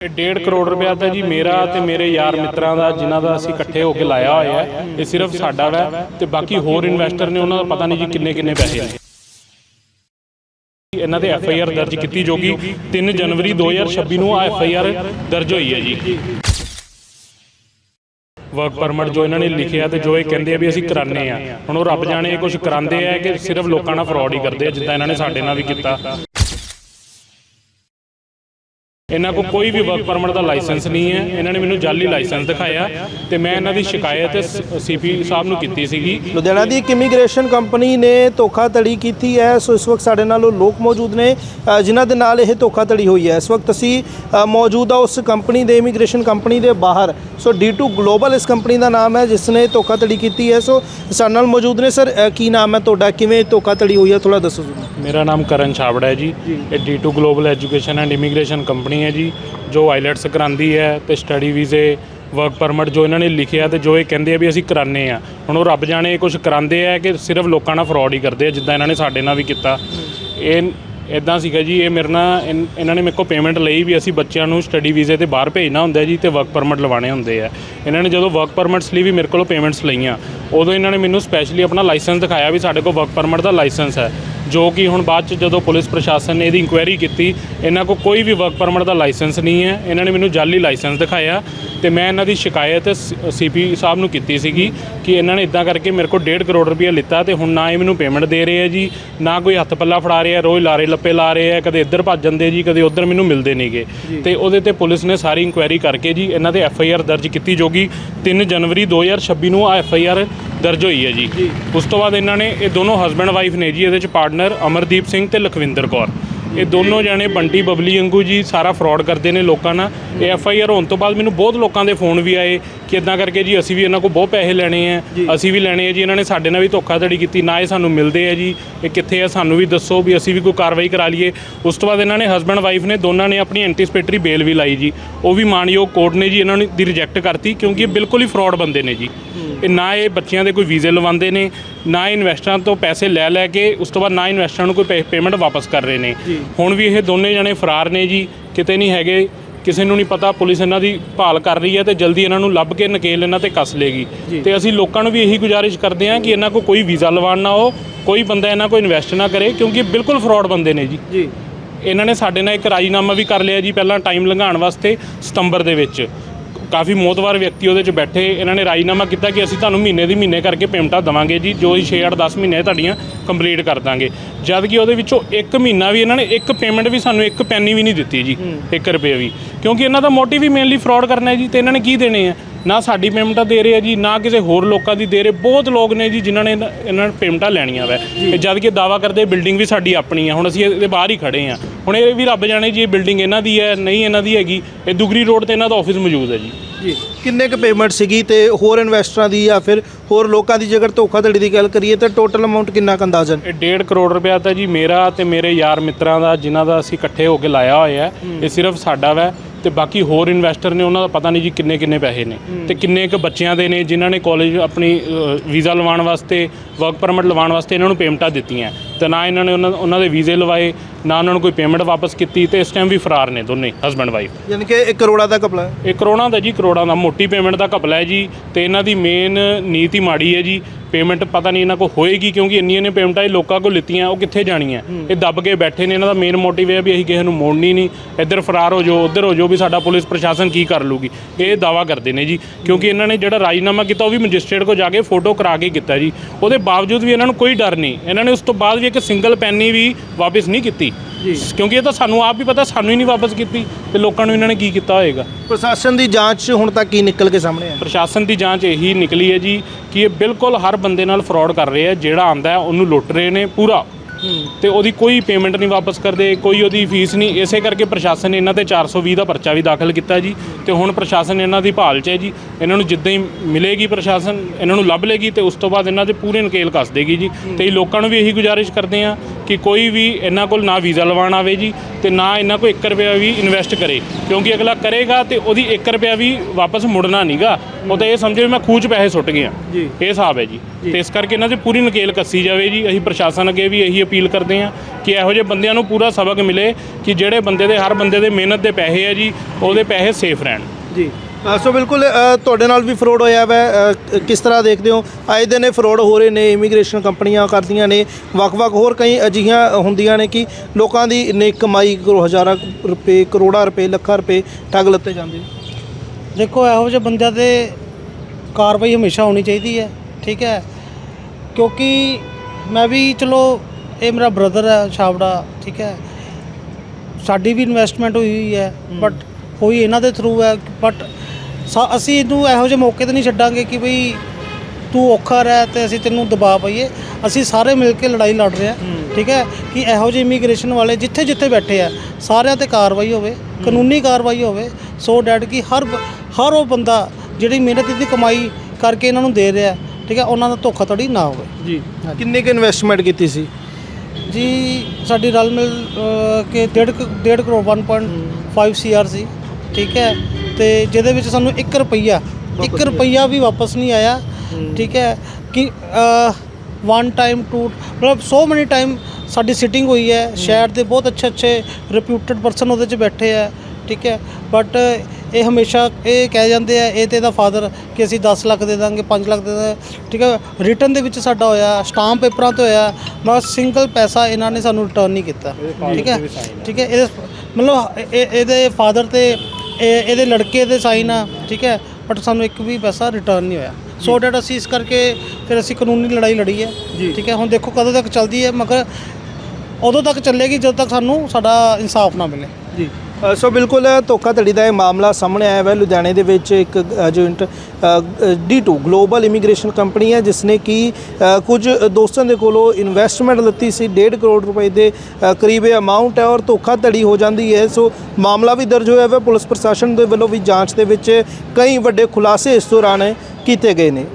ਇਹ 1.5 ਕਰੋੜ ਰੁਪਇਆ ਤਾਂ ਜੀ ਮੇਰਾ ਤੇ ਮੇਰੇ ਯਾਰ ਮਿੱਤਰਾਂ ਦਾ, ਜਿਨ੍ਹਾਂ ਦਾ ਅਸੀਂ ਇਕੱਠੇ ਹੋ ਕੇ ਲਾਇਆ ਹੋਇਆ ਹੈ, ਇਹ ਸਿਰਫ ਸਾਡਾ ਵਾ ਤੇ ਬਾਕੀ ਹੋਰ ਇਨਵੈਸਟਰ ਨੇ ਉਹਨਾਂ ਦਾ ਪਤਾ ਨਹੀਂ ਜੀ ਕਿੰਨੇ ਕਿੰਨੇ ਪੈਸੇ ਨੇ ਇਹਨਾਂ ਦੇ ਐਫ ਆਈ ਆਰ ਦਰਜ ਕੀਤੀ ਜੋਗੀ। 3 ਜਨਵਰੀ 2026 ਨੂੰ ਆ ਐਫ ਆਈ ਆਰ ਦਰਜ ਹੋਈ ਹੈ ਜੀ। ਵਰਕ ਪਰਮਿਟ ਜੋ ਇਹਨਾਂ ਨੇ ਲਿਖਿਆ ਤੇ ਜੋ ਇਹ ਕਹਿੰਦੇ ਆ ਵੀ ਅਸੀਂ ਕਰਾਨੇ ਆ। ਹੁਣ ਉਹ ਰੱਬ ਜਾਣੇ ਇਹ ਕੁਝ ਕਰਾਉਂਦੇ ਆ ਕਿ ਸਿਰਫ ਲੋਕਾਂ ਨਾਲ ਫਰਾਡ ਹੀ ਕਰਦੇ ਆ, ਜਿੱਦਾਂ ਇਹਨਾਂ ਨੇ ਸਾਡੇ ਨਾਲ ਵੀ ਕੀਤਾ। ਇਹਨਾਂ ਕੋਲ ਕੋਈ ਵੀ ਵਰਕ ਪਰਮਿਟ ਦਾ ਲਾਇਸੈਂਸ ਨਹੀਂ ਹੈ। ਇਹਨਾਂ ਨੇ ਮੈਨੂੰ ਜਾਲੀ ਲਾਇਸੈਂਸ ਦਿਖਾਇਆ ਤੇ ਮੈਂ ਇਹਨਾਂ ਦੀ ਸ਼ਿਕਾਇਤ ਸੀਪੀ ਸਾਹਿਬ ਨੂੰ ਕੀਤੀ ਸੀਗੀ। ਲੁਧਿਆਣਾ ਦੀ ਇੱਕ ਇਮੀਗ੍ਰੇਸ਼ਨ ਕੰਪਨੀ ਨੇ ਧੋਖਾਧੜੀ ਕੀਤੀ ਹੈ। ਸੋ ਇਸ ਵਕਤ ਸਾਡੇ ਨਾਲ ਉਹ ਲੋਕ ਮੌਜੂਦ ਨੇ ਅ, ਜਿਨ੍ਹਾਂ ਦੇ ਨਾਲ ਇਹ ਧੋਖਾਧੜੀ ਹੋਈ ਹੈ। ਇਸ ਵਕਤ ਅਸੀਂ ਅ, ਮੌਜੂਦ ਆ ਉਸ ਕੰਪਨੀ ਦੇ ਇਮੀਗ੍ਰੇਸ਼ਨ ਕੰਪਨੀ ਦੇ ਬਾਹਰ। ਸੋ D2 ਗਲੋਬਲ ਇਸ ਕੰਪਨੀ ਦਾ ਨਾਮ ਹੈ ਜਿਸ ਨੇ ਧੋਖਾਧੜੀ ਕੀਤੀ ਹੈ। ਸੋ ਸਾਡੇ ਨਾਲ ਮੌਜੂਦ ਨੇ ਸਰ ਅ, ਕੀ ਨਾਮ ਹੈ ਤੁਹਾਡਾ? ਕਿਵੇਂ ਧੋਖਾਧੜੀ ਹੋਈ ਹੈ? ਥੋੜਾ ਦੱਸੋ ਜੀ ਮੇਰਾ ਨਾਮ ਕਰਨ ਛਾਬੜਾ ਹੈ ਜੀ। ਇਹ D2 global education and immigration company ਹੈ ਜੀ ਜੋ ਆਈਲੈਟਸ ਕਰਾਂਦੀ ਹੈ ਤੇ ਸਟੱਡੀ ਵੀਜ਼ੇ ਵਰਕ ਪਰਮਿਟ ਜੋ ਇਹਨਾਂ ਨੇ ਲਿਖਿਆ ਤੇ ਜੋ ਇਹ ਕਹਿੰਦੇ ਆ ਵੀ ਅਸੀਂ ਕਰਾਨੇ ਆ ਹੁਣ ਉਹ ਰੱਬ ਜਾਣੇ ਕੁਝ ਕਰਾਉਂਦੇ ਆ ਕਿ ਸਿਰਫ ਲੋਕਾਂ ਨਾਲ ਫਰਾਡ ਹੀ ਕਰਦੇ ਆ ਜਿੱਦਾਂ ਇਹਨਾਂ ਨੇ ਸਾਡੇ ਨਾਲ ਵੀ ਕੀਤਾ। ਇਹ ਇਦਾਂ ਸੀਗਾ ਜੀ ਇਹ ਮੇਰੇ ਨਾਲ ਇਨ- ਇਹਨਾਂ ਨੇ ਮੇਰੇ ਕੋਲ ਪੇਮੈਂਟ ਲਈ ਵੀ ਅਸੀਂ ਬੱਚਿਆਂ ਨੂੰ ਸਟੱਡੀ ਵੀਜ਼ੇ ਤੇ ਬਾਹਰ ਭੇਜਣਾ ਹੁੰਦਾ ਜੀ ਤੇ ਵਰਕ ਪਰਮਿਟ ਲਵਾਣੇ ਹੁੰਦੇ ਆ। ਇਹਨਾਂ ਨੇ ਜਦੋਂ ਵਰਕ ਪਰਮਿਟਸ ਲਈ ਵੀ ਮੇਰੇ ਕੋਲੋਂ ਪੇਮੈਂਟਸ ਲਈਆਂ ਉਦੋਂ ਇਹਨਾਂ ਨੇ ਮੈਨੂੰ ਸਪੈਸ਼ਲੀ ਆਪਣਾ ਲਾਇਸੈਂਸ ਦਿਖਾਇਆ ਵੀ ਸਾਡੇ ਕੋਲ ਵਰਕ ਪਰਮਿਟ ਦਾ ਲਾਇਸੈਂਸ ਹੈ। ਜੋ ਕਿ ਹੁਣ ਬਾਅਦ ਚ ਜਦੋਂ ਪੁਲਿਸ ਪ੍ਰਸ਼ਾਸਨ ਨੇ ਇਹਦੀ ਇਨਕੁਆਇਰੀ ਕੀਤੀ ਇਹਨਾਂ ਕੋਲ ਕੋਈ ਵੀ ਵਰਕ ਪਰਮਿਟ ਦਾ ਲਾਇਸੈਂਸ ਨਹੀਂ ਹੈ। ਇਹਨਾਂ ਨੇ ਮੈਨੂੰ ਜਾਲੀ ਲਾਇਸੈਂਸ ਦਿਖਾਇਆ ਤੇ ਮੈਂ ਇਹਨਾਂ ਦੀ ਸ਼ਿਕਾਇਤ ਸੀਪੀ ਸਾਹਿਬ ਨੂੰ ਕੀਤੀ ਸੀਗੀ ਕਿ ਇਹਨਾਂ ਨੇ ਇਦਾਂ ਕਰਕੇ ਮੇਰੇ ਕੋਲ 1.5 ਕਰੋੜ ਰੁਪਏ ਲਿੱਤਾ ਤੇ ਹੁਣ ਨਾ ਇਹ ਮੈਨੂੰ ਪੇਮੈਂਟ ਦੇ ਰਹੇ ਆ ਜੀ ਨਾ ਕੋਈ ਹੱਥ ਪੱਲਾ ਫੜਾ ਰਿਹਾ ਰੋਜ਼ ਲਾਰੇ ਲੱਪੇ ਲਾ ਰਹੇ ਆ ਕਦੇ ਇੱਧਰ ਭੱਜ ਜਾਂਦੇ ਜੀ ਕਦੇ ਉੱਧਰ ਮੈਨੂੰ ਮਿਲਦੇ ਨਹੀਂਗੇ ਤੇ ਉਹਦੇ ਤੇ ਪੁਲਿਸ ਨੇ ਸਾਰੀ ਇਨਕੁਆਇਰੀ ਕਰਕੇ ਜੀ ਇਹਨਾਂ ਤੇ ਐਫ ਆਈ ਆਰ ਦਰਜ ਕੀਤੀ ਜੋਗੀ। 3 ਜਨਵਰੀ 2026 ਨੂੰ ਆ ਐਫ ਆਈ ਆਰ ਦਰਜ ਹੋਈ ਹੈ ਜੀ। ਉਸ ਤੋਂ ਬਾਅਦ ਇਹਨਾਂ ਨੇ ਇਹ ਦੋਨੋਂ ਹਸਬੰਡ ਵਾਈਫ ਨੇ ਜੀ ਇਹਦੇ ਚ ਪਾਰਟਨਰ ਅਮਰਦੀਪ ਸਿੰਘ ਤੇ ਲਖਵਿੰਦਰ ਕੌਰ। ਇਹ ਦੋਨੋਂ ਜਾਣੇ ਬੰਟੀ ਬਬਲੀ ਵਾਂਗੂ ਜੀ ਸਾਰਾ ਫਰਾਡ ਕਰਦੇ ਨੇ ਲੋਕਾਂ ਨਾਲ। ਇਹ ਐਫ ਆਈ ਆਰ ਹੋਣ ਤੋਂ ਬਾਅਦ ਮੈਨੂੰ ਬਹੁਤ ਲੋਕਾਂ ਦੇ ਫੋਨ ਵੀ ਆਏ ਕਿ ਇਦਾਂ ਕਰਕੇ ਜੀ ਅਸੀਂ ਵੀ ਇਹਨਾਂ ਕੋਲ ਬਹੁਤ ਪੈਸੇ ਲੈਣੇ ਆ। ਅਸੀਂ ਵੀ ਲੈਣੇ ਆ ਜੀ ਇਹਨਾਂ ਨੇ ਸਾਡੇ ਨਾਲ ਵੀ ਧੋਖਾਧੜੀ ਕੀਤੀ ਨਾ ਇਹ ਸਾਨੂੰ ਮਿਲਦੇ ਆ ਜੀ। ਇਹ ਕਿੱਥੇ ਆ ਸਾਨੂੰ ਵੀ ਦੱਸੋ ਵੀ ਅਸੀਂ ਵੀ ਕੋਈ ਕਾਰਵਾਈ ਕਰਾ ਲਈਏ। ਉਸ ਤੋਂ ਬਾਅਦ ਇਹਨਾਂ ਨੇ ਹਸਬੰਡ ਵਾਈਫ ਨੇ ਦੋਨਾਂ ਨੇ ਆਪਣੀ ਐਂਟੀਸਪੇਟਰੀ ਬੇਲ ਵੀ ਲਾਈ ਜੀ। ਉਹ ਵੀ ਮਾਨਯੋਗ ਕੋਰਟ ਨੇ ਜੀ ਇਹਨਾਂ ਨੂੰ ਦੀ ਰਿਜੈਕਟ ਕਰਤੀ ਕਿਉਂਕਿ ਇਹ ਬਿਲਕੁਲ ਹੀ ਫਰਾਡ ਬੰਦੇ ਨੇ ਜੀ। ਇਹ ਨਾ ਇਹ ਬੱਚਿਆਂ ਦੇ ਕੋਈ ਵੀਜ਼ੇ ਲਵਾਉਂਦੇ ਨੇ ਨਾ ਇਨਵੈਸਟਰਾਂ ਤੋਂ ਪੈਸੇ ਲੈ ਲੈ ਕੇ ਉਸ ਤੋਂ ਬਾਅਦ ਨਾ ਇਨਵੈਸਟਰਾਂ ਨੂੰ ਕੋਈ ਪੇਮੈਂਟ ਵਾਪਸ ਕਰ ਰਹੇ ਨੇ। ਹੁਣ ਵੀ ਇਹ ਦੋਨੇ ਜਣੇ ਫਰਾਰ ਨੇ ਜੀ ਕਿਤੇ ਨਹੀਂ ਹੈਗੇ ਕਿਸੇ ਨੂੰ ਨਹੀਂ ਪਤਾ ਪੁਲਿਸ ਇਹਨਾਂ ਦੀ ਭਾਲ ਕਰ ਰਹੀ ਹੈ ਤੇ ਜਲਦੀ ਇਹਨਾਂ ਨੂੰ ਲੱਭ ਕੇ ਨਕੇਲ ਇਹਨਾਂ ਤੇ ਕੱਸ ਲੇਗੀ। ਤੇ ਅਸੀਂ ਲੋਕਾਂ ਨੂੰ ਵੀ ਇਹੀ ਗੁਜ਼ਾਰਿਸ਼ ਕਰਦੇ ਹਾਂ ਕਿ ਇਹਨਾਂ ਕੋਲ ਕੋਈ ਵੀਜ਼ਾ ਲਵਾਉਣ ਨਾ ਹੋ ਕੋਈ ਬੰਦਾ ਇਹਨਾਂ ਕੋਲ ਇਨਵੈਸਟ ਨਾ ਕਰੇ ਕਿਉਂਕਿ ਬਿਲਕੁਲ ਫਰਾਡ ਬੰਦੇ ਨੇ ਜੀ। ਜੀ। ਇਹਨਾਂ ਨੇ ਸਾਡੇ ਨਾਲ ਇੱਕ ਰਾਜੀਨਾਮਾ ਵੀ ਕਰ ਲਿਆ ਜੀ ਪਹਿਲਾਂ ਟਾਈਮ ਲੰਘਾਉਣ ਵਾਸਤੇ ਸਤੰਬਰ ਦੇ ਵਿੱਚ। ਕਾਫੀ ਮੋਤਵਾਰ ਵਿਅਕਤੀ ਉਹਦੇ 'ਚ ਬੈਠੇ ਇਹਨਾਂ ਨੇ ਰਾਜੀਨਾਮਾ ਕੀਤਾ ਕਿ ਅਸੀਂ ਤੁਹਾਨੂੰ ਮਹੀਨੇ ਦੀ ਮਹੀਨੇ ਕਰਕੇ ਪੇਮੈਂਟਾਂ ਦਵਾਂਗੇ ਜੀ ਜੋ ਹੀ 6 8 10 ਮਹੀਨੇ ਤੁਹਾਡੀਆਂ ਕੰਪਲੀਟ ਕਰ ਦਾਂਗੇ। ਜਦ ਕਿ ਉਹਦੇ ਵਿੱਚੋਂ ਇੱਕ ਮਹੀਨਾ ਵੀ ਇਹਨਾਂ ਨੇ ਇੱਕ ਪੇਮੈਂਟ ਵੀ ਸਾਨੂੰ ਇੱਕ ਪੈਨੀ ਵੀ ਨਹੀਂ ਦਿੱਤੀ ਜੀ 1 ਰੁਪਏ ਵੀ। ਕਿਉਂਕਿ ਇਹਨਾਂ ਦਾ ਮੋਟਿਵ ਹੀ ਮੇਨਲੀ ਫਰਾਡ ਕਰਨਾ ਹੈ ਜੀ ਤੇ ਇਹਨਾਂ ਨੇ ਕੀ ਦੇਣੇ ਆ? ਨਾ ਸਾਡੀ ਪੇਮੈਂਟਾਂ ਦੇ ਰਹੇ ਆ ਜੀ ਨਾ ਕਿਸੇ ਹੋਰ ਲੋਕਾਂ ਦੀ ਦੇ ਰਹੇ। ਬਹੁਤ ਲੋਕ ਨੇ ਜੀ ਜਿਨ੍ਹਾਂ ਨੇ ਇਹਨਾਂ ਇਹਨਾਂ ਨੇ ਪੇਮੈਂਟਾਂ ਲੈਣੀਆਂ ਵੈ। ਜਦ ਕਿ ਦਾਵਾ ਕਰਦੇ ਬਿਲਡਿੰਗ ਵੀ ਸਾਡੀ ਆਪਣੀ ਆ। ਹੁਣ ਅਸੀਂ ਇਹਦੇ ਬਾਹਰ ਹੀ ਖੜੇ ਆ। ਹੁਣ ਇਹ ਵੀ ਰੱਬ ਜਾਣੇ ਜੀ ਇਹ ਬਿਲਡਿੰਗ ਇਹਨਾਂ ਦੀ ਹੈ ਨਹੀਂ ਇਹਨਾਂ ਦੀ ਹੈਗੀ। ਇਹ ਦੁਗਰੀ ਰੋਡ ਤੇ ਇਹਨਾਂ ਦਾ ਆਫਿਸ ਮੌਜੂਦ ਹੈ ਜੀ। ਜੀ। ਕਿੰਨੇ ਕੁ ਪੇਮੈਂਟ ਸੀਗੀ ਤੇ ਹੋਰ ਇਨਵੈਸਟਰਾਂ ਦੀ ਜਾਂ ਫਿਰ ਹੋਰ ਲੋਕਾਂ ਦੀ? ਜੇਕਰ ਧੋਖਾਧੜੀ ਦੀ ਗੱਲ ਕਰੀਏ ਤਾਂ ਟੋਟਲ ਅਮਾਉਂਟ ਕਿੰਨਾ ਕੁ ਅੰਦਾਜ਼ਨ ਇਹ 1.5 ਕਰੋੜ ਰੁਪਇਆ ਤਾਂ ਜੀ ਮੇਰਾ ਤੇ ਮੇਰੇ ਯਾਰ ਮਿੱਤਰਾਂ ਦਾ ਜਿਨ੍ਹਾਂ ਦਾ ਅਸੀਂ ਇਕੱਠੇ ਹੋ ਕੇ ਲਾਇਆ ਹੋਇਆ ਹੈ। ਇਹ ਸਿਰਫ ਸਾਡਾ ਵੈ। ਤੇ ਬਾਕੀ ਹੋਰ ਇਨਵੈਸਟਰ ਨੇ ਉਹਨਾਂ ਦਾ ਪਤਾ ਨਹੀਂ ਜੀ ਕਿੰਨੇ ਕਿੰਨੇ ਪੈਸੇ ਨੇ ਤੇ ਕਿੰਨੇ ਕੁ ਬੱਚਿਆਂ ਦੇ ਨੇ ਜਿਨ੍ਹਾਂ ਨੇ ਕਾਲਜ ਆਪਣੀ ਵੀਜ਼ਾ ਲਵਾਉਣ ਵਾਸਤੇ ਵਰਕ ਪਰਮਿਟ ਲਵਾਉਣ ਵਾਸਤੇ ਇਹਨਾਂ ਨੂੰ ਪੇਮੈਂਟਾਂ ਦਿੱਤੀਆਂ। ਤੇ ਨਾ ਇਹਨਾਂ ਨੇ ਉਹਨਾਂ ਉਹਨਾਂ ਦੇ ਵੀਜ਼ੇ ਲਵਾਏ ਨਾ ਉਹਨਾਂ ਨੂੰ ਕੋਈ ਪੇਮੈਂਟ ਵਾਪਸ ਕੀਤੀ ਤੇ ਇਸ ਟਾਈਮ ਵੀ ਫਰਾਰ ਨੇ ਦੋਨੇ ਹਸਬੰਡ ਵਾਈਫ ਯਾਨੀ ਕਿ 1 ਕਰੋੜਾ ਦਾ ਕਪਲਾ ਹੈ। ਇਹ ਕਰੋੜਾਂ ਦਾ ਜੀ ਕਰੋੜਾਂ ਦਾ ਮੋਟੀ ਪੇਮੈਂਟ ਦਾ ਘਪਲਾ ਹੈ ਜੀ ਤੇ ਇਹਨਾਂ ਦੀ ਮੇਨ ਨੀਤੀ ਮਾੜੀ ਹੈ ਜੀ। ਪੇਮੈਂਟ ਪਤਾ ਨਹੀਂ ਇਹਨਾਂ ਕੋਲ ਹੋਏਗੀ ਕਿਉਂਕਿ ਇੰਨੀਆਂ ਨੇ ਪੇਮੈਂਟਾਂ ਇਹ ਲੋਕਾਂ ਕੋਲ ਲਿੱਤੀਆਂ ਉਹ ਕਿੱਥੇ ਜਾਣੀਆਂ? ਇਹ ਦੱਬ ਕੇ ਬੈਠੇ ਨੇ ਇਹਨਾਂ ਦਾ ਮੇਨ ਮੋਟਿਵ ਇਹ ਵੀ ਅਸੀਂ ਕਿਸੇ ਨੂੰ ਮੋੜਨੀ ਨਹੀਂ। ਇੱਧਰ ਫਰਾਰ ਹੋ ਜਾਓ ਉੱਧਰ ਹੋ ਜਾਓ ਵੀ ਸਾਡਾ ਪੁਲਿਸ ਪ੍ਰਸ਼ਾਸਨ ਕੀ ਕਰ ਲੂਗੀ। ਇਹ ਦਾਵਾ ਕਰਦੇ ਨੇ ਜੀ। ਕਿਉਂਕਿ ਇਹਨਾਂ ਨੇ ਜਿਹੜਾ ਰਾਜੀਨਾਮਾ ਕੀਤਾ ਉਹ ਵੀ ਮੈਜਿਸਟ੍ਰੇਟ ਕੋ ਜਾ ਕੇ ਫੋਟੋ ਕਰਾ ਕੇ ਕੀਤਾ ਜੀ। ਉਹਦੇ ਬਾਵਜੂਦ ਵੀ ਇਹਨਾਂ ਨੂੰ ਕੋਈ ਡਰ ਨਹੀਂ। ਇਹਨਾਂ ਨੇ ਉਸ ਤੋਂ ਬਾਅਦ ਵੀ ਇੱਕ ਸਿੰਗਲ ਪੈਨੀ ਵੀ ਵਾਪਸ ਨਹੀਂ ਕੀਤੀ। ਕਿਉਂਕਿ ਇਹ ਤਾਂ ਸਾਨੂੰ ਆਪ ਵੀ ਪਤਾ ਸਾਨੂੰ ਹੀ ਨਹੀਂ ਵਾਪਸ ਕੀਤੀ ਤੇ ਲੋਕਾਂ ਨੂੰ ਇਹਨਾਂ ਨੇ ਕੀ ਕੀਤਾ ਹੋਏਗਾ। ਪ੍ਰਸ਼ਾਸਨ ਦੀ ਜਾਂਚ ਹੁਣ ਤੱਕ ਕੀ ਨਿਕਲ ਕੇ ਸਾਹਮਣੇ ਆਇਆ ਪ੍ਰਸ਼ਾਸਨ ਦੀ ਜਾਂਚ ਇਹੀ ਨਿਕਲੀ ਹੈ ਜੀ ਕਿ ਇਹ ਬਿਲਕੁਲ ਹਰ ਬੰਦੇ ਨਾਲ ਫਰਾਡ ਕਰ ਰਹੇ ਆ ਜਿਹੜਾ ਆਂਦਾ ਉਹਨੂੰ ਲੁੱਟ ਰਹੇ ਨੇ ਪੂਰਾ। ਤੇ ਉਹਦੀ ਕੋਈ ਪੇਮੈਂਟ ਨਹੀਂ ਵਾਪਸ ਕਰਦੇ, ਕੋਈ ਉਹਦੀ ਫੀਸ ਨਹੀਂ। ਇਸੇ ਕਰਕੇ ਪ੍ਰਸ਼ਾਸਨ ਨੇ ਇਹਨਾਂ ਤੇ 420 ਦਾ ਪਰਚਾ ਵੀ ਦਾਖਲ ਕੀਤਾ ਜੀ। ਤੇ ਹੁਣ ਪ੍ਰਸ਼ਾਸਨ ਇਹਨਾਂ ਦੀ ਭਾਲ 'ਚ ਹੈ ਜੀ। ਇਹਨਾਂ ਨੂੰ ਜਿੱਦਾਂ ਹੀ ਮਿਲੇਗੀ ਪ੍ਰਸ਼ਾਸਨ, ਇਹਨਾਂ ਨੂੰ ਲੱਭ ਲੇਗੀ ਤੇ ਉਸ ਤੋਂ ਬਾਅਦ ਇਹਨਾਂ ਦੇ ਪੂਰੇ ਨਕੇਲ ਕੱਸ ਦੇਗੀ ਜੀ। ਤੇ ਲੋਕਾਂ ਨੂੰ ਵੀ ਇਹੀ ਗੁਜ਼ਾਰਿਸ਼ ਕਰਦੇ ਆ ਕਿ ਕੋਈ ਵੀ ਇਹਨਾਂ ਕੋਲ ਨਾ ਵੀਜ਼ਾ ਲਵਾਉਣ ਆਵੇ ਜੀ ਤੇ ਨਾ ਇਹਨਾਂ ਕੋਲ 1 ਰੁਪਿਆ ਵੀ ਇਨਵੈਸਟ ਕਰੇ। ਕਿਉਂਕਿ ਅਗਲਾ ਕਰੇਗਾ ਤੇ ਉਹਦੀ 1 ਰੁਪਿਆ ਵੀ ਵਾਪਸ ਮੁੜਨਾ ਨਹੀਂਗਾ ਉਹ ਤਾਂ ਇਹ ਸਮਝੋ ਵੀ ਮੈਂ ਖੂਹ 'ਚ ਪੈਸੇ ਸੁੱਟ ਗਿਆ। ਜੀ। ਇਹ ਹਿਸਾਬ ਹੈ ਜੀ। ਤੇ ਇਸ ਕਰਕੇ ਇਹਨਾਂ 'ਤੇ ਪੂਰੀ ਨਕੇਲ ਕੱਸੀ ਜਾਵੇ ਜੀ। ਅਸੀਂ ਪ੍ਰਸ਼ਾਸਨ ਅੱਗੇ ਵੀ ਇਹੀ ਅਪੀਲ ਕਰਦੇ ਹਾਂ ਕਿ ਇਹੋ ਜਿਹੇ ਬੰਦਿਆਂ ਨੂੰ ਪੂਰਾ ਸਬਕ ਮਿਲੇ ਕਿ ਜਿਹੜੇ ਬੰਦੇ ਦੇ ਹਰ ਬੰਦੇ ਦੇ ਮਿਹਨਤ ਦੇ ਪੈਸੇ ਆ ਜੀ ਉਹਦੇ ਪੈਸੇ ਸੇਫ ਰਹਿਣ। ਜੀ। ਸੋ ਬਿਲਕੁਲ ਤੁਹਾਡੇ ਨਾਲ ਵੀ ਫਰੋਡ ਹੋਇਆ ਵੈ। ਅ, ਕਿਸ ਤਰ੍ਹਾਂ ਦੇਖਦੇ ਹੋ? ਆਏ ਦਿਨ ਇਹ ਫਰੋਡ ਹੋ ਰਹੇ ਨੇ ਇਮੀਗ੍ਰੇਸ਼ਨ ਕੰਪਨੀਆਂ ਕਰਦੀਆਂ ਨੇ ਵੱਖ-ਵੱਖ ਹੋਰ ਕਈ ਅਜਿਹੀਆਂ ਹੁੰਦੀਆਂ ਨੇ ਕਿ ਲੋਕਾਂ ਦੀ ਨੇ ਕਮਾਈ ਕਰੋ ਹਜ਼ਾਰਾਂ ਰੁਪਏ ਕਰੋੜਾਂ ਰੁਪਏ ਲੱਖਾਂ ਰੁਪਏ ਠੱਗ ਲੱਤੇ ਜਾਂਦੇ ਦੇਖੋ ਇਹੋ ਜਿਹੇ ਬੰਦਿਆਂ ਤੇ ਕਾਰਵਾਈ ਹਮੇਸ਼ਾ ਹੋਣੀ ਚਾਹੀਦੀ ਹੈ ਠੀਕ ਹੈ? ਕਿਉਂਕਿ ਮੈਂ ਵੀ ਚਲੋ ਇਹ ਮੇਰਾ ਬ੍ਰਦਰ ਹੈ ਛਾਬੜਾ ਠੀਕ ਹੈ? ਸਾਡੀ ਵੀ ਇਨਵੈਸਟਮੈਂਟ ਹੋਈ ਹੋਈ ਹੈ ਬਟ ਹੋਈ ਇਹਨਾਂ ਦੇ ਥਰੂ ਹੈ ਬਟ ਅਸੀਂ ਇਹਨੂੰ ਇਹੋ ਜਿਹੇ ਮੌਕੇ ਤੇ ਨਹੀਂ ਛੱਡਾਂਗੇ ਕਿ ਬਈ ਤੂੰ ਔਖਾ ਰਹਿ ਤੇ ਅਸੀਂ ਤੈਨੂੰ ਦਬਾ ਪਾਈਏ। ਅਸੀਂ ਸਾਰੇ ਮਿਲ ਕੇ ਲੜਾਈ ਲੜ ਰਹੇ ਹਾਂ। ਠੀਕ ਹੈ? ਕਿ ਇਹੋ ਜਿਹੇ ਇਮੀਗ੍ਰੇਸ਼ਨ ਵਾਲੇ ਜਿੱਥੇ ਜਿੱਥੇ ਬੈਠੇ ਆ ਸਾਰਿਆਂ ਤੇ ਕਾਰਵਾਈ ਹੋਵੇ ਕਾਨੂੰਨੀ ਕਾਰਵਾਈ ਹੋਵੇ ਸੋ ਡੈਟ ਕਿ ਹਰ ਹਰ ਉਹ ਬੰਦਾ ਜਿਹੜੀ ਮਿਹਨਤ ਦੀ ਕਮਾਈ ਕਰਕੇ ਇਹਨਾਂ ਨੂੰ ਦੇ ਰਿਹਾ ਠੀਕ ਹੈ? ਉਹਨਾਂ ਦਾ ਧੋਖਾਧੜੀ ਨਾ ਹੋਵੇ। ਜੀ। ਕਿੰਨੇ ਕੁ ਇਨਵੈਸਟਮੈਂਟ ਕੀਤੀ ਸੀ? ਜੀ ਸਾਡੀ ਰਲ ਮਿਲ ਕੇ 1.5 1.5 ਕਰੋੜ 1.5 ਸੀਆਰ ਸੀ। ਠੀਕ ਹੈ? ਤੇ ਜਿਹਦੇ ਵਿੱਚ ਸਾਨੂੰ 1 ਰੁਪਈਆ 1 ਰੁਪਈਆ ਵੀ ਵਾਪਸ ਨਹੀਂ ਆਇਆ ਠੀਕ ਹੈ ਕਿ ਵਨ ਟਾਈਮ ਟੂ ਮਤਲਬ ਸੋ ਮਨੀ ਟਾਈਮ ਸਾਡੀ ਸਿਟਿੰਗ ਹੋਈ ਹੈ ਸ਼ਹਿਰ ਦੇ ਬਹੁਤ ਅੱਛੇ ਅੱਛੇ ਰਿਪਿਊਟਡ ਪਰਸਨ ਉਹਦੇ 'ਚ ਬੈਠੇ ਆ ਠੀਕ ਹੈ ਬਟ ਇਹ ਹਮੇਸ਼ਾ ਇਹ ਕਹਿ ਜਾਂਦੇ ਆ ਇਹ ਤੇ ਇਹਦਾ ਫਾਦਰ ਕਿ ਅਸੀਂ 10 ਲੱਖ ਦੇ ਦਾਂਗੇ 5 ਲੱਖ ਦੇ ਦਾਂਗੇ ਠੀਕ ਹੈ ਰਿਟਰਨ ਦੇ ਵਿੱਚ ਸਾਡਾ ਹੋਇਆ ਸਟਾਂਪ ਪੇਪਰਾਂ ਤੇ ਹੋਇਆ ਮगर ਸਿੰਗਲ ਪੈਸਾ ਇਹਨਾਂ ਨੇ ਸਾਨੂੰ ਰਿਟਰਨ ਨਹੀਂ ਕੀਤਾ ਠੀਕ ਹੈ ਠੀਕ ਹੈ ਇਹਦੇ ਮਤਲਬ ਇਹ- ਇਹਦੇ ਫਾਦਰ ਤੇ ਇਹ- ਇਹਦੇ ਲੜਕੇ ਦੇ ਸਾਈਨ ਆ ਠੀਕ ਹੈ ਬਟ ਸਾਨੂੰ ਇੱਕ ਵੀ ਪੈਸਾ ਰਿਟਰਨ ਨਹੀਂ ਹੋਇਆ। ਸੋ ਡੈਟ ਅਸੀਂ ਇਸ ਕਰਕੇ ਫਿਰ ਅਸੀਂ ਕਾਨੂੰਨੀ ਲੜਾਈ ਲੜੀ ਹੈ ਠੀਕ ਹੈ ਹੁਣ ਦੇਖੋ ਕਦੋਂ ਤੱਕ ਚੱਲਦੀ ਹੈ ਮਗਰ ਉਦੋਂ ਤੱਕ ਚੱਲੇਗੀ ਜਦੋਂ ਤੱਕ ਸਾਨੂੰ ਸਾਡਾ ਇਨਸਾਫ ਨਾ ਮਿਲੇ। ਜੀ। ਸੋ ਬਿਲਕੁਲ ਧੋਖਾਧੜੀ ਦਾ ਇਹ ਮਾਮਲਾ ਸਾਹਮਣੇ ਆਇਆ ਹੈ ਲੁਧਿਆਣੇ ਦੇ ਵਿੱਚ ਇੱਕ agent D2 global immigration company ਹੈ ਜਿਸ ਨੇ ਕਿ ਕੁਝ ਦੋਸਤਾਂ ਦੇ ਕੋਲੋਂ ਇਨਵੈਸਟਮੈਂਟ ਲਿੱਤੀ ਸੀ। 1.5 ਕਰੋੜ ਰੁਪਏ ਦੇ ਕਰੀਬ ਇਹ ਅਮਾਉਂਟ ਹੈ ਔਰ ਧੋਖਾਧੜੀ ਹੋ ਜਾਂਦੀ ਹੈ। ਸੋ ਮਾਮਲਾ ਵੀ ਦਰਜ ਹੋਇਆ ਹੈ ਪੁਲਿਸ ਪ੍ਰਸ਼ਾਸਨ ਦੇ ਵੱਲੋਂ ਵੀ ਜਾਂਚ ਦੇ ਵਿੱਚ ਕਈ ਵੱਡੇ ਖੁਲਾਸੇ ਇਸ ਦੌਰਾਨ ਕੀਤੇ ਗਏ ਨੇ।